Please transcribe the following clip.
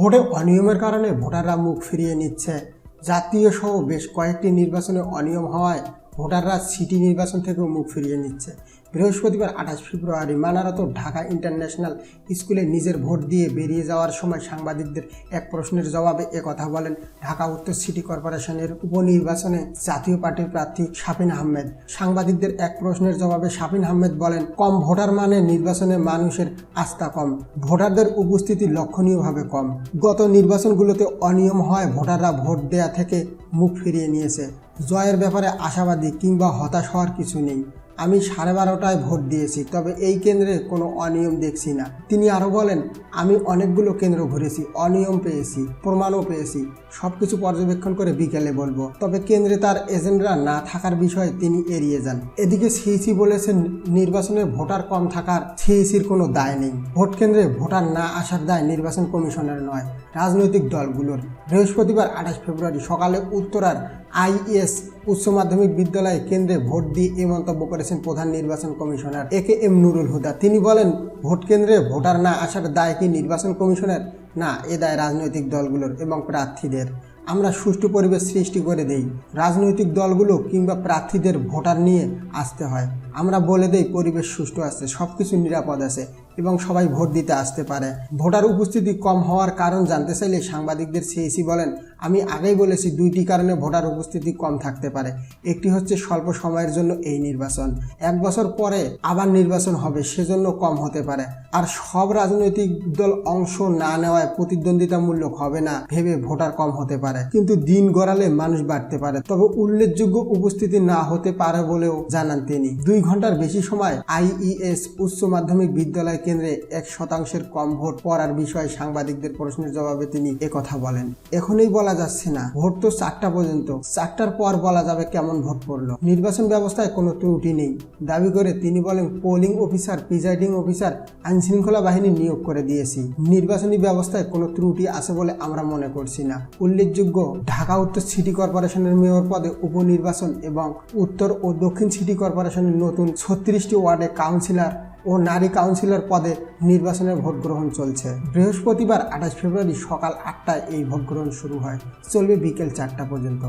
ভোটে অনিয়মের কারণে ভোটাররা মুখ ফিরিয়ে নিচ্ছে। জাতীয় সহ বেশ কয়েকটি নির্বাচনে অনিয়ম হওয়ায় ভোটাররা সিটি নির্বাচন থেকেও মুখ ফিরিয়ে নিচ্ছে। বৃহস্পতিবার আঠাশ ফেব্রুয়ারি মানারত ঢাকা ইন্টারন্যাশনাল স্কুলে নিজের ভোট দিয়ে বেরিয়ে যাওয়ার সময় সাংবাদিকদের এক প্রশ্নের জবাবে একথা বলেন ঢাকা উত্তর সিটি কর্পোরেশনের উপনির্বাচনে জাতীয় পার্টির প্রার্থী শাফিন আহমেদ। সাংবাদিকদের এক প্রশ্নের জবাবে শাফিন আহমেদ বলেন, কম ভোটার মানে নির্বাচনে মানুষের আস্থা কম, ভোটারদের উপস্থিতি লক্ষণীয়ভাবে কম। গত নির্বাচনগুলোতে অনিয়ম হয় ভোটাররা ভোট দেয়া থেকে মুখ ফিরিয়ে নিয়েছে। জয়ের ব্যাপারে আশাবাদী কিংবা হতাশ হওয়ার কিছু নেই। আমি সাড়ে বারোটায় ভোট দিয়েছি, তবে এই কেন্দ্রে কোনো অনিয়ম দেখছি না। তিনি আরও বলেন, আমি অনেকগুলো কেন্দ্র ঘুরেছি, অনিয়ম পেয়েছি, প্রমাণও পেয়েছি সব কিছু পর্যবেক্ষণ করে বিকেলে বলব। তবে কেন্দ্রে তার এজেন্টরা না থাকার বিষয়ে তিনি এড়িয়ে যান। এদিকে সিইসি বলেছেন নির্বাচনে ভোটার কম থাকার সিইসির কোনো দায় নেই। ভোট কেন্দ্রে ভোটার না আসার দায় নির্বাচন কমিশনের নয়, রাজনৈতিক দলগুলোর। বৃহস্পতিবার আঠাশ ফেব্রুয়ারি সকালে উত্তরার আইএস উচ্চ মাধ্যমিক বিদ্যালয়ে কেন্দ্রে ভোট দিয়ে এই মন্তব্য করেছেন প্রধান নির্বাচন commissioner A K M Nurul Huda. তিনি বলেন, ভোট কেন্দ্রে ভোটার না আসার দায় কি নির্বাচন কমিশনের? না, এ দায় রাজনৈতিক দলগুলোর এবং প্রার্থীদের। আমরা সুষ্ঠু পরিবেশ সৃষ্টি করে দেই। রাজনৈতিক দলগুলো কিংবা প্রার্থীদের ভোটার নিয়ে আসতে হয়। আমরা বলে দেই, পরিবেশ সুষ্ঠু আছে সব কিছু নিরাপদ আছে। এবং সবাই ভোট দিতে আসতে পারে। ভোটার উপস্থিতি কম হওয়ার কারণ জানতে চাইলে সাংবাদিকদের সিএসি বলেন, আমি আগেই বলেছি দুইটি কারণে ভোটার উপস্থিতি কম থাকতে পারে। একটি হচ্ছে স্বল্প সময়ের জন্য এই নির্বাচন। এক বছর পরে আবার নির্বাচন হবে, সেজন্য কম হতে পারে। আর সব রাজনৈতিক দল অংশ না নেওয়ায় প্রতিদ্বন্দ্বিতামূলক হবে না, ভেবে ভোটার কম হতে পারে। কিন্তু দিন গড়ালে মানুষ বাড়তে পারে। তবে উল্লেখযোগ্য উপস্থিতি না হতে পারে বলেও জানান তিনি। দুই ঘণ্টার বেশি সময় আইইএস উচ্চ মাধ্যমিক বিদ্যালয় কেন্দ্রে এক শতাংশের কম ভোট পড়ার বিষয়ে সাংবাদিকদের প্রশ্নের জবাবে তিনি একথা বলেন। এখনই বলা যাচ্ছে না, ভোট তো চারটা পর্যন্ত। চারটার পর বলা যাবে কেমন ভোট পড়ল। নির্বাচন ব্যবস্থায় কোনো ত্রুটি নেই। দাবি করে তিনি বলেন, পোলিং অফিসার, প্রিজাইডিং অফিসার আইন শৃঙ্খলা বাহিনী নিয়োগ করে দিয়েছি। নির্বাচনী ব্যবস্থায় কোনো ত্রুটি আছে বলে আমরা মনে করছি না। উল্লেখযোগ্য, ঢাকা উত্তর সিটি কর্পোরেশনের মেয়র পদে উপনির্বাচন এবং উত্তর ও দক্ষিণ সিটি কর্পোরেশনের নতুন ছত্রিশটি ওয়ার্ডে কাউন্সিলর ও নারী কাউন্সিলর পদে নির্বাচনের ভোট গ্রহণ চলছে। বৃহস্পতিবার আঠাশ ফেব্রুয়ারি সকাল আটটায় এই ভোট গ্রহণ শুরু হয়। চলবে বিকেল চারটা পর্যন্ত।